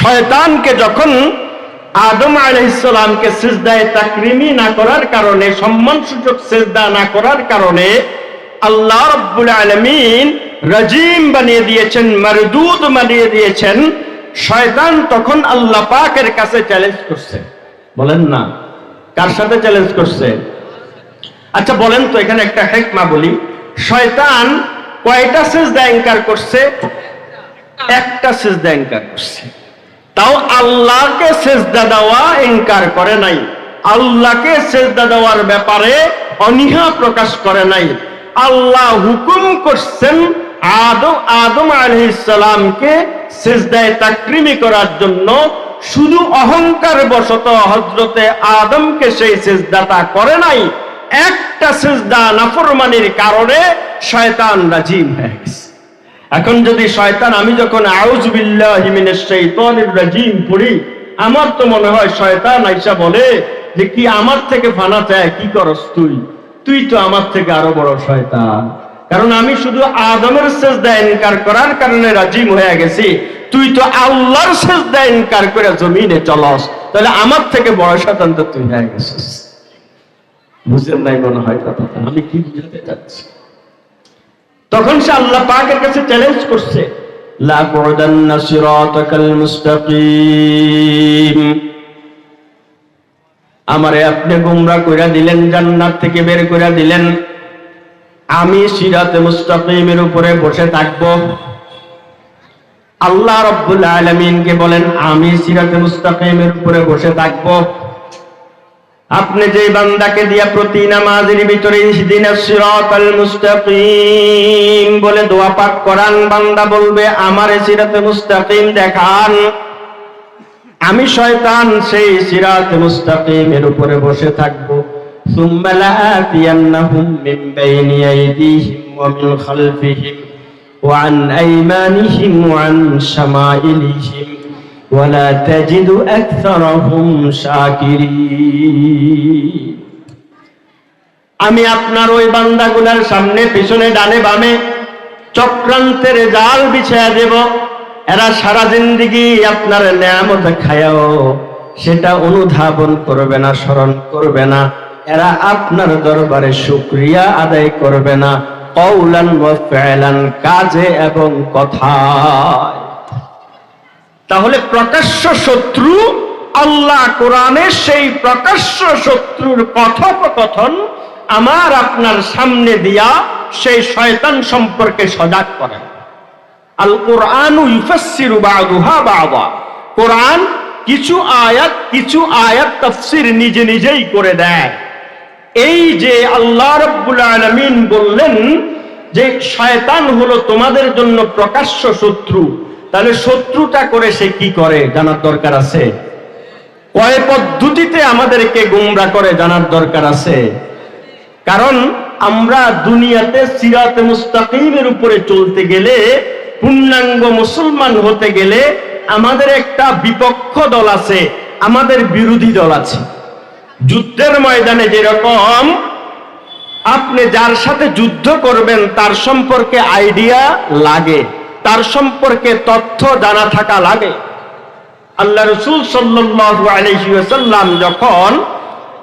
শয়তানকে যখন আদম আলহিসামকে সিজদায় তাকরিমি না করার কারণে, সম্মানসূচক সিজদা না করার কারণে আল্লাহ রব্বুল আলমিন রাজিম বানিয়ে দিয়েছেন, মারদুদ বানিয়ে দিয়েছেন। শয়তান তখন আল্লাহ পাকের কাছে চ্যালেঞ্জ করছে। বলেন না, কার সাথে চ্যালেঞ্জ করছে? আচ্ছা বলেন তো, এখানে একটা হেকমা বলি। শয়তান কয়টা সেজদা ইনকার করছে? একটা সেজদা ইনকার করছে। তাও আল্লাহকে সেজদা দেওয়া ইনকার করে নাই। আল্লাহকে সেজদা দেওয়ার ব্যাপারে অনীহা প্রকাশ করে নাই। আল্লাহ হুকুম করছেন আদম আদম আলহিসামকে সেজদায় তাকরিমি করার জন্য। শুধু অহংকার বশত হজরতে আদমকে সেই সেজদাটা করে নাই। একটা সেজদা নাফরমানির কারণে শয়তান রাজিম হয়ে গেছে। এখন যদি শয়তান, আমি যখন রাজিম পড়ি, আমার তো মনে হয় শয়তান আইসা বলে যে কি আমার থেকে ফানা চায়, কি করস তুই? তুই তো আমার থেকে আরও বড় শয়তান। কারণ আমি শুধু আদমের সেজদা ইনকার করার কারণে রাজিম হয়ে গেছি। তুই তো আল্লাহর সেজদা ইনকার করে জমিনে চলস। তাহলে আমার থেকে বড় শয়তান তো তুই হয়ে গেছিস। বুঝেন নাই মনে হয় কথাটা? আমি কি বুঝাতে চাচ্ছি? তখন সে আল্লাহ পাকের কাছে চ্যালেঞ্জ করছে আমারে আপনি গুমরা কইরা দিলেন, জান্নাত থেকে বের কইরা দিলেন। আমি সিরাতে মুস্তাকিমের উপরে বসে থাকব। আল্লাহ রব্বুল আলামিনকে বলেন, আমি সিরাতে মুস্তাকিমের উপরে বসে থাকব। আপনি যে বান্দাকে দিয়া প্রতি নামাজের ভিতরে বলে দোয়া পাক করান, বান্দা বলবে, আমার সিরাতে মুস্তাকিম দেখান। আমি শয়তান, সেই সিরাতে মুস্তাকিমের উপরে বসে থাকব। সুম্মা ولا تجد أكثرهم شاكرين আমি আপনার ওই বান্দাগুলার সামনে পিছনে ডানে বামে চক্রান্তের জাল বিছায়া দেব এরা সারা জিন্দিগি আপনার নিয়ামত খায়াও সেটা অনুধাবন করবে না স্মরণ করবে না এরা আপনার দরবারে শুক্রিয়া আদায় করবে না কৌলান ওয়া ফেলান কাজে এবং কথায় তাহলে প্রকাশ্য শত্রু আল্লাহ কোরআনের সেই প্রকাশ্য শত্রুর কথোপকথন আমার আপনার সামনে দিয়া সেই শয়তান সম্পর্কে সজাগ করেন। আল কোরআন কোরআন কিছু আয়াত কিছু আয়াত তাফসির নিজে নিজেই করে দেয়। এই যে আল্লাহ রাব্বুল আলামিন বললেন যে শয়তান হলো তোমাদের জন্য প্রকাশ্য শত্রু তাহলে শত্রুটা করে সে কি করে, জানার দরকার আছে? কয় পদ্ধতিতে আমাদেরকে গুমরা করে, জানার দরকার আছে। কারণ আমরা দুনিয়াতে সিরাতে মুস্তাকিমের উপরে চলতে গেলে, পূর্ণাঙ্গ মুসলমান হতে গেলে আমাদের একটা বিপক্ষ দল আছে, আমাদের বিরোধী দল আছে। যুদ্ধের ময়দানে যেরকম আপনি যার সাথে যুদ্ধ করবেন, তার সম্পর্কে আইডিয়া লাগে। তার সম্পর্কে তথ্য জানা থাকা লাগে। আল্লাহ রসুল আলাইহি যখন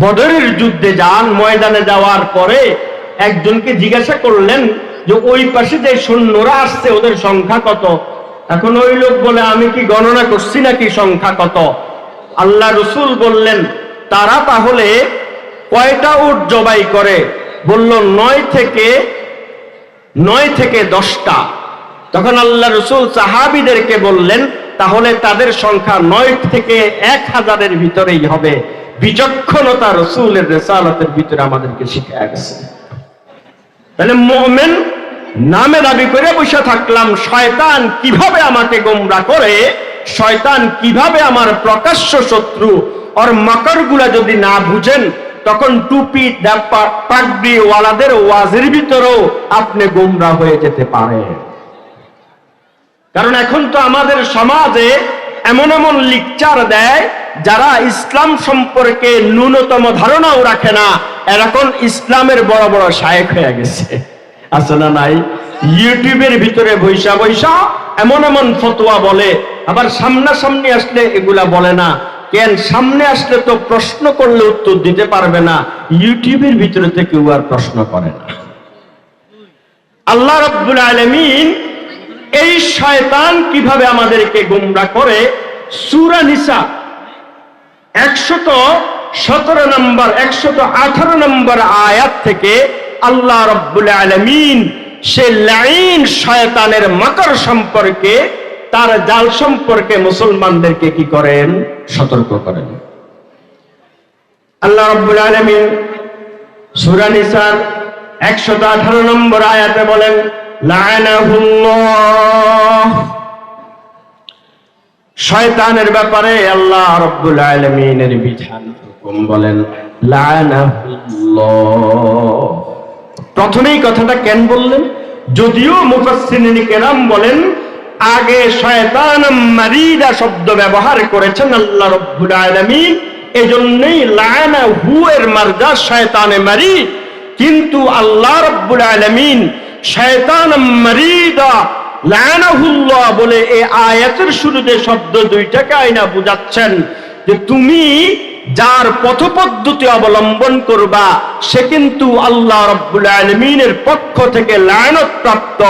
বদরের যুদ্ধে যান, ময়দানে যাওয়ার পরে একজনকে জিজ্ঞাসা করলেন যে, ওই পাশে যে সৈন্যরা আসছে, ওদের সংখ্যা কত? এখন ওই লোক বলে, আমি কি গণনা করছি নাকি সংখ্যা কত? আল্লাহ রসুল বললেন, তারা তাহলে কয়টা উট জবাই করে? বলল, নয় থেকে নয় থেকে দশটা। তখন আল্লাহ রসুল সাহাবিদেরকে বললেন, তাহলে তাদের সংখ্যা নয় থেকে এক হাজারের ভিতরেই হবে। বিচক্ষণতা রসুলের রেসালতের ভিতরে আমাদেরকে শিখে গেছে। তাহলে মোমেন নামে দাবি করে বসে থাকলাম, শয়তান কীভাবে আমাকে গোমরা করে, শয়তান কীভাবে আমার প্রকাশ্য শত্রু ওর মকরগুলা যদি না বুঝেন, তখন টুপি পাগড়ি ওয়ালাদের ওয়াজের ভিতরেও আপনি গোমরা হয়ে যেতে পারেন। কারণ এখন তো আমাদের সমাজে এমন এমন লিকচার দেয় যারা ইসলাম সম্পর্কে ন্যূনতম ধারণাও রাখে না। এরকম ইসলামের বড় বড় শায়েক হয়ে গেছে। আছে না নাই? ইউটিউবের ভিতরে বৈশা বৈশা এমন এমন ফতোয়া বলে, আবার সামনাসামনি আসলে এগুলা বলে না। কেন সামনে আসলে তো প্রশ্ন করলে উত্তর দিতে পারবে না। ইউটিউবের ভিতরে থেকে কেউ আর প্রশ্ন করে না। আল্লাহ রব্বুল আলমিন এই শয়তান কীভাবে আমাদেরকে গুমরা করে? সুরা নিসা, একশত সতেরো নম্বর, একশত আঠারো নম্বর আয়াত থেকে আল্লাহ রব্বুল আলমিন সে লাইন শয়তানের মাকর সম্পর্কে, তার জাল সম্পর্কে মুসলমানদেরকে কি করেন? সতর্ক করেন। আল্লাহ রব্বুল আলমিন সুরা নিসার একশত আঠারো নম্বর আয়াতে বলেন শয়তানের ব্যাপারে আল্লাহ রব্বুল আলমিনের বিধান হুকুম বলেন প্রথমেই কথাটা কেন বললেন? যদিও মুফাসসিরিন কেরাম বলেন, আগে শয়তান মারিদা শব্দ ব্যবহার করেছেন আল্লাহ রব্বুল আলামিন, এজন্যই লায়না হু এর মারজা শয়তানে মারি, কিন্তু আল্লাহ রব্বুল আলামিন শয়তান মারিদা লায়নাহুল্লাহ বলে এই আয়াতের শুরুতে শব্দ দুইটাকে আইনা বুঝাচ্ছেন যে তুমি যার পথপদ্ধতি অবলম্বন করবা, সে কিন্তু আল্লাহ রব্বুল আলমিনের পক্ষ থেকে লায়নত প্রাপ্ত।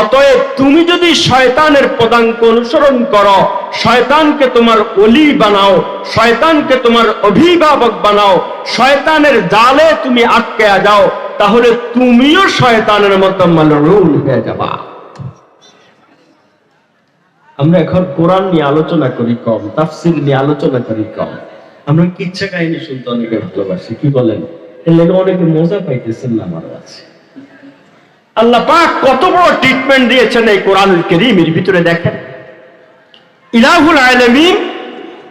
অতএব তুমি যদি শয়তানের পদাঙ্ক অনুসরণ করো, শয়তানকে তোমার অলি বানাও, শয়তানকে তোমার অভিভাবক বানাও, শয়তানের জালে তুমি আটকে যাও তাহলে তুমিও শয়তানের মতো মালরুল হয়ে যাবা। আমরা এখন কোরআন নিয়ে আলোচনা করি কম, তাফসির নিয়ে আলোচনা করি কম। আমরা কিচ্ছা কাহিনী শুনতে অনেকে ভালোবাসি, কি বলেন? এর অনেকে মজা পাইতেছেন না আমার কাছে আল্লাহ পাক কত বড় ট্রিটমেন্ট দিয়েছেন এই কোরআনুল করিমের ভিতরে দেখেন। ইলাহুল আলামিন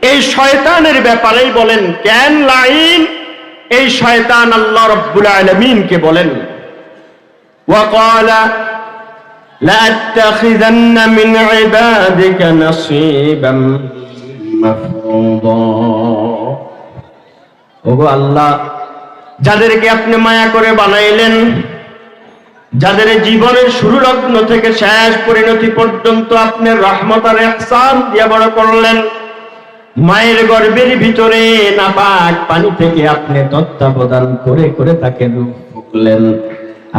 এই শয়তানের ব্যাপারেই বলেন ক্যান লাইন এই শয়তান আল্লাহ রব্বুল আলামিনকে বলেন وقال لأتخذن من عبادك نصيبا مفروضا ওগো আল্লাহ যাদেরকে আপনি মায়া করে বানাইলেন যাদের জীবনের শুরু লগ্ন থেকে শেষ পরিণতি পর্যন্ত আপনি রহমত আর ইহসান দিয়ে বড় করলেন মায়ের গর্ভের ভিতরে নাপাক পানি থেকে আপনি তত্ত্বাবধান করে করে তাকে ফুকলেন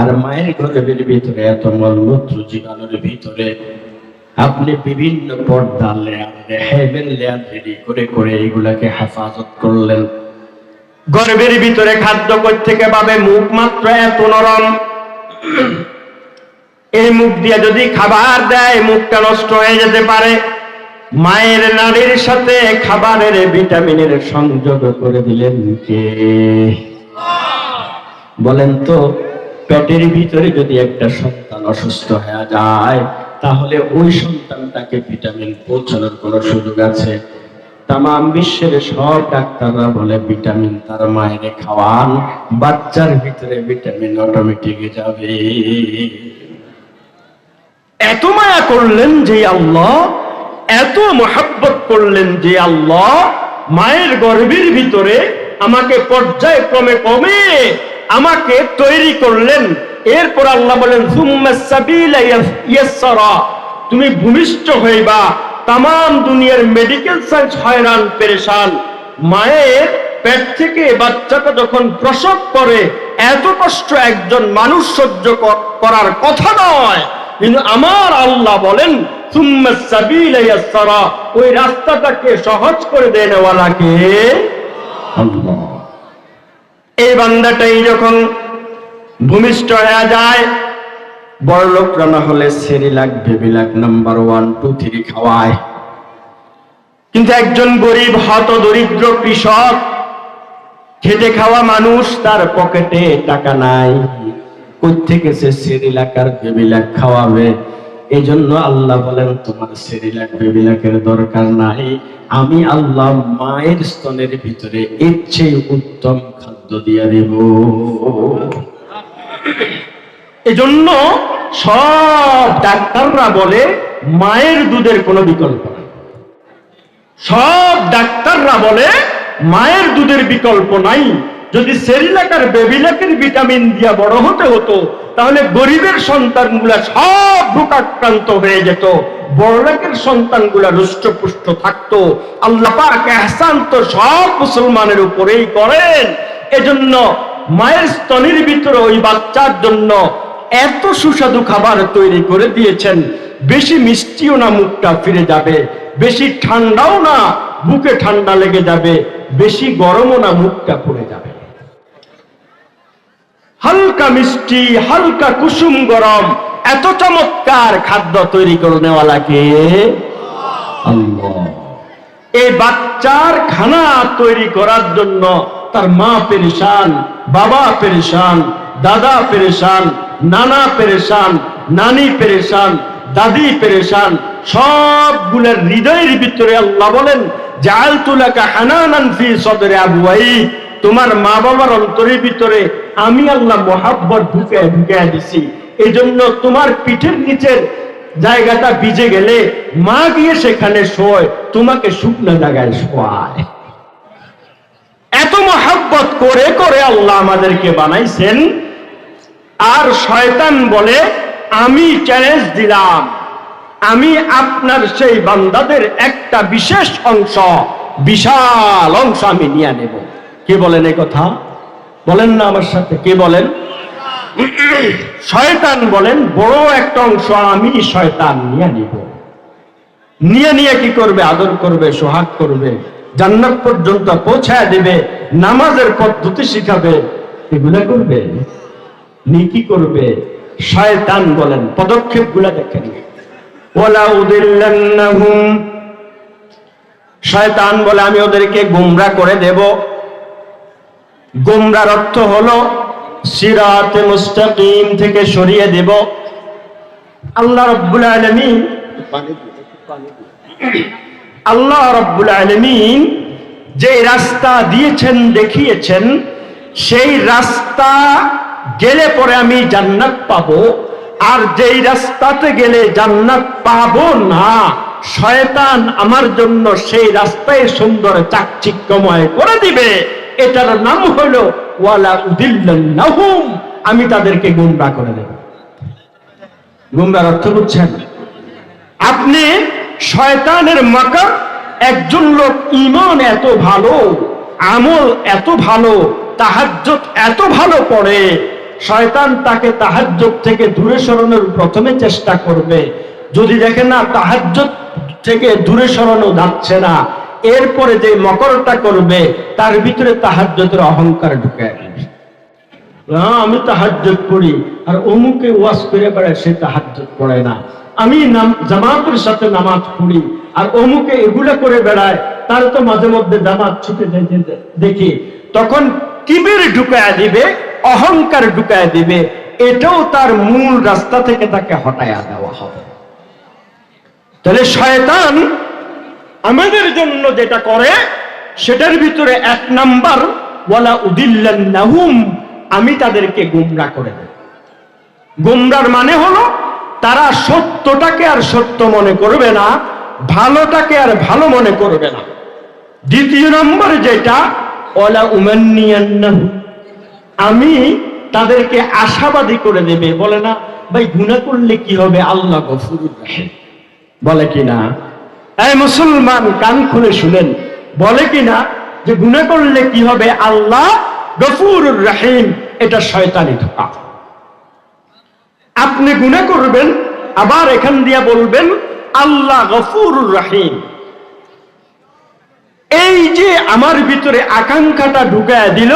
আর মায়ের গর্ভের ভিতরে, এত মলমূত্র জীবাণুর ভিতরে আপনি বিভিন্ন পর্দা লেয়ার লেয়ার রেডি করে করে এগুলাকে হেফাজত করলেন। গর্ভের ভিতরে খাদ্য থেকে পাবে? মুখ মাত্র এত নরম। এই মুখ দিয়ে যদি খাবার দেয়, মুখটা নষ্ট হয়ে যেতে পারে। মায়ের নারীর সাথে খাবারের ভিটামিনের সংযোগ করে দিলেন কে? বলেন তো, পেটের ভিতরে যদি একটা সন্তান অসুস্থ হয়ে যায়, তাহলে ওই সন্তানটাকে ভিটামিন পৌঁছানোর কোনো সুযোগ আছে? তাম বিশ্বের সব ডাক্তাররা বলে ভিটামিন তার মায়ের খাওয়ান, বাচ্চার ভিতরে ভিটামিন অটোমেটিক যাবে। এত মায়া করলেন যে আল্লাহ এত মহাব্বত করলেন যে আল্লাহ মায়ের গর্ভের ভিতরে আমাকে পর্যায়ক্রমে কমে আমাকে তৈরি করলেন। এরপর আল্লাহ বলেন। তুমি ভূমিষ্ঠ হইবা তাম দুনিয়ার মেডিকেল সায়েন্স হয়রান, পেরেশান। মায়ের পেট থেকে বাচ্চাটা যখন প্রসব করে, এত কষ্ট একজন মানুষ সহ্য করার কথা নয়। কিন্তু আমার আল্লাহ বলেন। ওই রাস্তাটাকে সহজ করে দেনেওয়ালাকে আল্লাহ এই বান্দাটাই যখন ভূমিষ্ঠ হয়ে যায় বড় লোকরা না হলে সেরিলাক ভেবিলাক নাম্বার ওয়ান, টু থ্রি খাওয়ায় কিন্তু একজন গরিব, হত দরিদ্র কৃষক, খেটে খাওয়া মানুষ, তার পকেটে টাকা নাই কোথেকে সে সেরিলাক আর ভেবিলাক খাওয়াবে? এই জন্য আল্লাহ বলেন, তোমার সেরিলাক ভেবিলাকের দরকার নাই। আমি আল্লাহ মায়ের স্তনের ভিতরে এর চেয়ে উত্তম খাদ্য দিয়ে দেব। এজন্য সব ডাক্তাররা বলে, মায়ের দুধের কোনো বিকল্প নাই। সব ডাক্তাররা বলে, মায়ের দুধের বিকল্প নাই। যদি সেরিলাকার বেবিলাকের ভিটামিন দিয়া বড় হতে হতো, তাহলে গরিবের সন্তানগুলা সব রোগাক্রান্ত হয়ে যেত। বড়লোকের সন্তানগুলা রুষ্টপুষ্ট থাকতো। আল্লাহ পাক এহসান তো সব মুসলমানের উপরেই করেন। এজন্য মায়ের স্তনের ভিতরে ওই বাচ্চার জন্য এত সুস্বাদু খাবার তৈরি করে দিয়েছেন। বেশি মিষ্টিও না মুখটা ফিরে যাবে, বেশি ঠান্ডাও না বুকে ঠান্ডা লেগে যাবে, বেশি গরমও না মুখটা পড়ে যাবে। হালকা মিষ্টি, হালকা কুসুম গরম, এত চমৎকার খাদ্য তৈরি করে নেওয়ালাকে এই বাচ্চার খানা তৈরি করার জন্য তার মা পেরেশান, বাবা পেরেশান, দাদা পেরেশান, নানা পেরেশান, নানি পেরেশান, দাদি পেরেশান, সবগুলোর হৃদয়ের ভিতরে আল্লাহ বলেন জাল তুলাকা হানানান ফি সদরে আবুয়াই তোমার মা বাবার অন্তরের ভিতরে আমি আল্লাহ মহাব্বত ঢুকে ঢুকে দিছি। এই জন্য তোমার পিঠের নিচের জায়গাটা ভিজে গেলে মা গিয়ে সেখানে শোয়, তোমাকে শুকনো জায়গায় শোয়ায়। এত মহাব্বত করে করে আল্লাহ আমাদেরকে বানাইছেন। আর শয়তান বলে, আমি চ্যালেঞ্জ দিলাম। আমি আপনার সেই বান্দাদের একটা বিশেষ অংশ, বিশাল অংশ আমি নিয়ে নেব। কে বলেন এই কথা? বলেন না আমার সাথে, কে বলেন? শয়তান বলেন, বড় একটা অংশ আমি শয়তান, নিয়ে নিব। নিয়ে নিয়ে কি করবে? আদর করবে, সোহাগ করবে, জান্নাত পর্যন্ত পৌঁছায় দেবে, নামাজের পদ্ধতি শিখাবে। এগুলা করবে? নি কি করবে? শয়তান বলেন পদক্ষেপগুলা দেখেন শয়তান বলে, আমি ওদেরকে গুমরা করে দেব। গুমরার অর্থ হল সিরাতে মুস্তাকিম থেকে সরিয়ে দেব। আল্লাহ রব্বুল আলামিন আল্লাহ রব্বুল আলামিন যে রাস্তা দিয়েছেন, দেখিয়েছেন, সেই রাস্তা গেলে পরে আমি জান্নাত পাবো। আর যেই রাস্তাতে গেলে জান্নাত পাবো না, শয়তান আমার জন্য সেই রাস্তায় সুন্দর চাকচিক্যময় করে দিবে। এটার নাম হলো, ওয়ালা উদিল্লাহুম আমি তাদেরকে গুমরা করে দেব। গুমরার অর্থ বুঝছেন? আপনি শয়তানের মাকার একজন লোক ইমান এত ভালো, আমল এত ভালো তাহাজ্জত এত ভালো পড়ে শয়তান তাকে তাহাজ্জত থেকে দূরে সরানোর প্রথমে চেষ্টা করবে। যদি দেখে না তাহাজ্জত থেকে দূরে সরানো যাচ্ছে না এরপরে যে মকরটা করবে তার ভিতরে তাহাজ্জতের অহংকার ঢুকে হ্যাঁ, আমি তাহাজ্জত পড়ি আর অমুকে ওয়াজ করে বেড়ায় সে তাহাজ্জত পড়ে না। আমি নাম জামাতের সাথে নামাজ পড়ি আর অমুকে এগুলা করে বেড়ায় তার তো মাঝে মধ্যে জামাত ছুটে যেতে দেখি। তখন কিবির ঢুকায় দিবে অহংকার ঢুকায় দিবে এটাও তার মূল রাস্তা থেকে তাকে হটায়া দেওয়া হবে। তাহলে শয়তান আমাদের জন্য যেটা করে, সেটার ভিতরে এক নাম্বার, ওয়ালা উদিল্লান্নাহুম, আমি তাদেরকে গুমরা করে দেব। গুমরার মানে হলো, তারা সত্যটাকে আর সত্য মনে করবে না, ভালোটাকে আর ভালো মনে করবে না। দ্বিতীয় নম্বর যেটা ওলা উমান্নিয়ান্নাহু, আমি তাদেরকে আশাবাদী করে দেবে। বলে না, ভাই, গুনাহ করলে কি হবে? আল্লাহ রাহিম। বলে কি না? এই মুসলমান কান খুলে শুনেন। বলে কি না যে গুনাহ করলে কি হবে? আল্লাহ গফুরুর রাহিম, এটা শয়তানি ধোকা। আপনি গুনাহ করবেন, আবার এখান দিয়া বলবেন, আল্লাহ গফুরুর রাহিম। এই যে আমার ভিতরে আকাঙ্ক্ষাটা ঢুকায় দিল,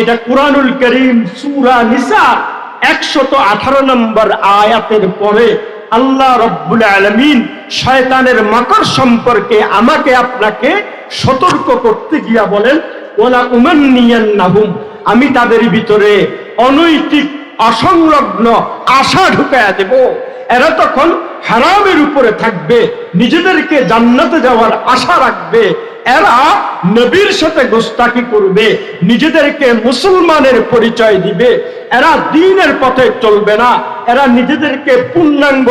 এটা কোরআনুল করিম সুরা নিসা একশত আঠারো নম্বর আয়াতের পরে আল্লাহ রব্বুল আলমিন শয়তানের মাকর সম্পর্কে আমাকে আপনাকে সতর্ক করতে গিয়া বলেন ওলা উমান্নিয়ান নাহুম আমি তাদের ভিতরে অনৈতিক, অসংলগ্ন আশা ঢুকায়া দেব। এরা তখন হারামের উপরে থাকবে, নিজেদেরকে জান্নাতে যাওয়ার আশা রাখবে। এরা নবীর সাথে গোস্তাকি করবে, নিজেদেরকে মুসলমানের পরিচয় দিবে। এরা দিনের পথে চলবে না। এরা নিজেদেরকে পূর্ণাঙ্গ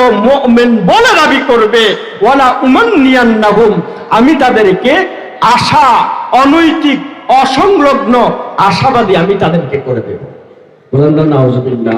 মেন বলে দাবি করবে। ওয়ালা উমান্নিয়ান্নাহুম, আমি তাদেরকে আশা, অনৈতিক, অসংলগ্ন, আশাবাদী আমি তাদেরকে করে দেব। না